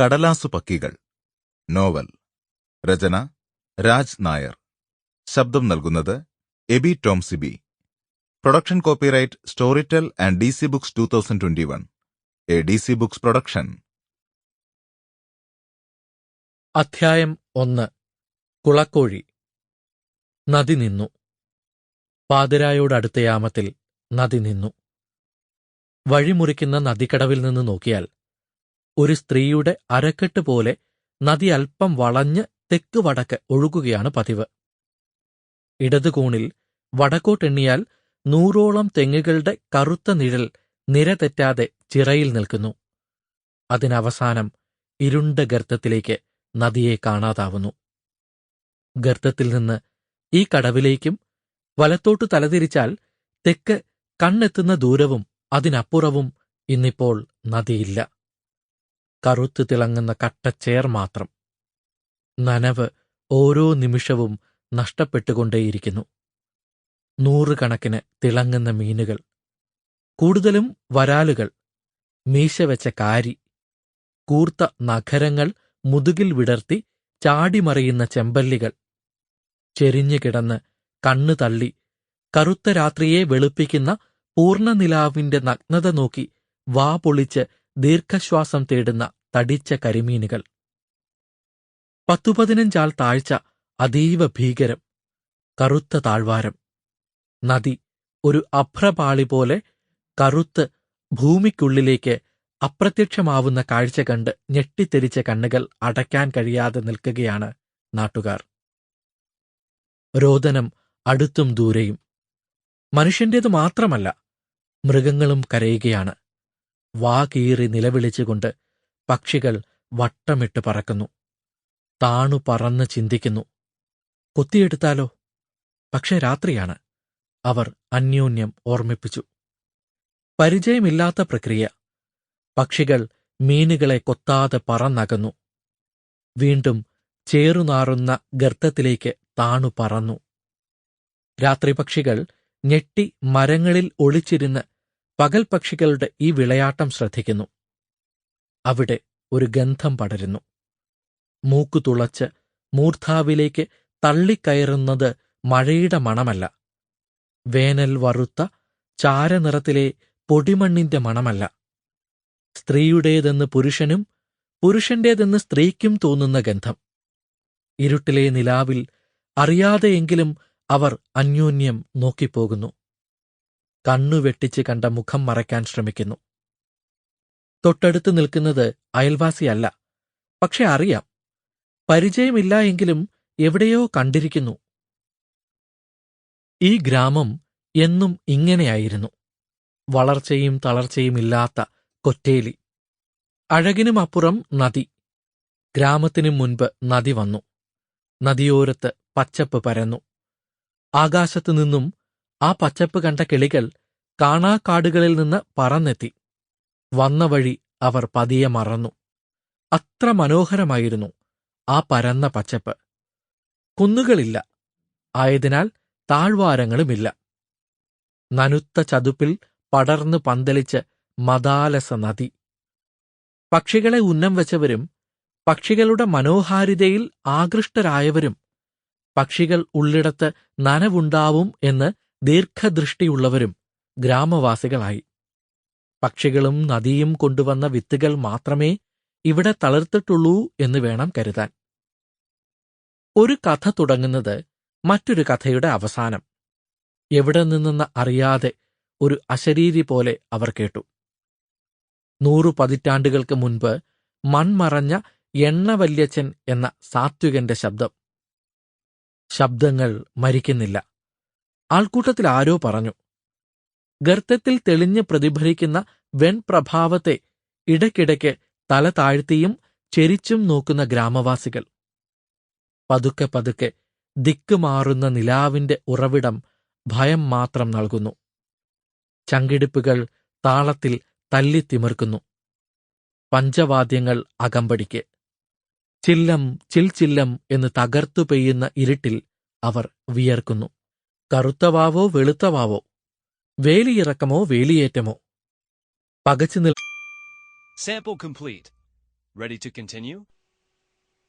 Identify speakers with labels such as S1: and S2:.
S1: കടലാസു പക്കികൾ. നോവൽ. രചന. രാജ് നായർ. ശബ്ദം നൽകുന്നത് Aby Tom Sibi production copyright Storytel and D C books two thousand twenty one. A D C books production.
S2: അധ്യായം ഒന്ന്. കുളക്കോഴി. നദി നിന്നു. പാതിരായോടടുത്ത യാമത്തിൽ നദി നിന്നു. വഴിമുറിക്കുന്ന നദിക്കടവിൽ നിന്ന് നോക്കിയാൽ ഒരു സ്ത്രീയുടെ അരക്കെട്ട് പോലെ നദി അല്പം വളഞ്ഞ് തെക്ക് വടക്ക് ഒഴുകുകയാണ് പതിവ്. ഇടതുകോണിൽ വടക്കോട്ടെണ്ണിയാൽ നൂറോളം തെങ്ങുകളുടെ കറുത്ത നിഴൽ നിര തെറ്റാതെ ചിറയിൽ നിൽക്കുന്നു. അതിനവസാനം ഇരുണ്ട ഗർത്തത്തിലേക്ക് നദിയെ കാണാതാവുന്നു. ഗർത്തത്തിൽ നിന്ന് ഈ കടവിലേക്കും വലത്തോട്ട് തലതിരിച്ചാൽ തെക്ക് കണ്ണെത്തുന്ന ദൂരവും അതിനപ്പുറവും ഇന്നിപ്പോൾ നദിയില്ല. കറുത്തു തിളങ്ങുന്ന കട്ടച്ചേർ മാത്രം. നനവ് ഓരോ നിമിഷവും നഷ്ടപ്പെട്ടുകൊണ്ടേയിരിക്കുന്നു. നൂറുകണക്കിന് തിളങ്ങുന്ന മീനുകൾ. കൂടുതലും വരാലുകൾ. മീശവെച്ച കാരി. കൂർത്ത നഖരങ്ങൾ മുതുകിൽ വിടർത്തി ചാടിമറിയുന്ന ചെമ്പല്ലികൾ. ചെരിഞ്ഞു കിടന്ന് കണ്ണു തള്ളി കറുത്ത രാത്രിയെ വെളുപ്പിക്കുന്ന പൂർണനിലാവിന്റെ നഗ്നത നോക്കി വാ പൊളിച്ച് ദീർഘശ്വാസം തേടുന്ന തടിച്ച കരിമീനുകൾ. പത്തുപതിനഞ്ചാൾ താഴ്ച അതീവ ഭീകരം കറുത്ത താഴ്വാരം. നദി ഒരു അഭ്രപാളി പോലെ കറുത്ത് ഭൂമിക്കുള്ളിലേക്ക് അപ്രത്യക്ഷമാവുന്ന കാഴ്ച കണ്ട് ഞെട്ടിത്തെരിച്ച കണ്ണുകൾ അടയ്ക്കാൻ കഴിയാതെ നിൽക്കുകയാണ് നാട്ടുകാർ. രോദനം അടുത്തും ദൂരെയും. മനുഷ്യന്റേതു മാത്രമല്ല മൃഗങ്ങളും കരയുകയാണ്. വാ കീറി നിലവിളിച്ചുകൊണ്ട് പക്ഷികൾ വട്ടമിട്ട് പറക്കുന്നു. താണു പറന്ന് ചിന്തിക്കുന്നു. കൊത്തിയെടുത്താലോ? പക്ഷേ രാത്രിയാണ്. അവർ അന്യോന്യം ഓർമ്മിപ്പിച്ചു. പരിചയമില്ലാത്ത പ്രക്രിയ. പക്ഷികൾ മീനുകളെ കൊത്താതെ പറന്നകന്നു. വീണ്ടും ചേറുനാറുന്ന ഗർത്തത്തിലേക്ക് താണു പറന്നു. രാത്രി പക്ഷികൾ ഞെട്ടി മരങ്ങളിൽ ഒളിച്ചിരുന്ന് പകൽ പക്ഷികളുടെ ഈ വിളയാട്ടം ശ്രദ്ധിക്കുന്നു. അവിടെ ഒരു ഗന്ധം പടരുന്നു. മൂക്കു തുളച്ച് മൂർധാവിലേക്ക് തള്ളിക്കയറുന്നത് മഴയുടെ മണമല്ല. വേനൽ വറുത്ത ചാരനിറത്തിലെ പൊടിമണ്ണിന്റെ മണമല്ല. സ്ത്രീയുടേതെന്ന് പുരുഷനും പുരുഷന്റേതെന്ന് സ്ത്രീക്കും തോന്നുന്ന ഗന്ധം. ഇരുട്ടിലെ നിലാവിൽ അറിയാതെയെങ്കിലും അവർ അന്യോന്യം നോക്കിപ്പോകുന്നു. കണ്ണു വെട്ടിച്ച് കണ്ട മുഖം മറയ്ക്കാൻ ശ്രമിക്കുന്നു. തൊട്ടടുത്ത് നിൽക്കുന്നത് അയൽവാസിയല്ല. പക്ഷെ അറിയാം. പരിചയമില്ല എങ്കിലും എവിടെയോ കണ്ടിരിക്കുന്നു. ഈ ഗ്രാമം എന്നും ഇങ്ങനെയായിരുന്നു. വളർച്ചയും തളർച്ചയും ഇല്ലാത്ത കൊറ്റേലി. അഴകിനും അപ്പുറം നദി. ഗ്രാമത്തിനു മുൻപ് നദി വന്നു. നദിയോരത്ത് പച്ചപ്പ് പരന്നു. ആകാശത്തു നിന്നും ആ പച്ചപ്പ് കണ്ട കിളികൾ കാണാക്കാടുകളിൽ നിന്ന് പറന്നെത്തി. വന്ന വഴി അവർ പതിയെ മറന്നു. അത്ര മനോഹരമായിരുന്നു ആ പരന്ന പച്ചപ്പ്. കുന്നുകളില്ല. ആയതിനാൽ താഴ്വാരങ്ങളുമില്ല. നനുത്ത ചതുപ്പിൽ പടർന്നു പന്തലിച്ച് മദാലസ നദി. പക്ഷികളെ ഉന്നം വെച്ചവരും പക്ഷികളുടെ മനോഹാരിതയിൽ ആകൃഷ്ടരായവരും പക്ഷികൾ ഉള്ളിടത്ത് നനവുണ്ടാവും എന്ന് ദീർഘദൃഷ്ടിയുള്ളവരും ഗ്രാമവാസികളായി. പക്ഷികളും നദിയും കൊണ്ടുവന്ന വിത്തുകൾ മാത്രമേ ഇവിടെ തളർത്തിട്ടുള്ളൂ എന്ന് വേണം കരുതാൻ. ഒരു കഥ തുടങ്ങുന്നത് മറ്റൊരു കഥയുടെ അവസാനം. എവിടെ നിന്നെന്ന് അറിയാതെ ഒരു അശരീരി പോലെ അവർ കേട്ടു. നൂറു പതിറ്റാണ്ടുകൾക്ക് മുൻപ് മൺമറഞ്ഞ എണ്ണവല്യച്ചൻ എന്ന സാത്വികന്റെ ശബ്ദം. ശബ്ദങ്ങൾ മരിക്കുന്നില്ല. ആൾക്കൂട്ടത്തിൽ ആരോ പറഞ്ഞു ഗർത്തത്തിൽ തെളിഞ്ഞ് പ്രതിഫലിക്കുന്ന വെൺപ്രഭാവത്തെ ഇടയ്ക്കിടയ്ക്ക് തല താഴ്ത്തിയും ചെരിച്ചും നോക്കുന്ന ഗ്രാമവാസികൾ. പതുക്കെ പതുക്കെ ദിക്കുമാറുന്ന നിലാവിന്റെ ഉറവിടം ഭയം മാത്രം നൽകുന്നു. ചങ്കിടിപ്പുകൾ താളത്തിൽ തല്ലിത്തിമിർക്കുന്നു. പഞ്ചവാദ്യങ്ങൾ അകമ്പടിക്ക്. ചില്ലം ചിൽച്ചില്ലം എന്ന് തകർത്തു പെയ്യുന്ന ഇരുട്ടിൽ അവർ വിയർക്കുന്നു. കറുത്തവാവോ വെളുത്തവാവോ വേലിയിറക്കമോ വേലിയേറ്റമോ പകച്ചു നിൽ
S3: Sample complete. Ready to continue?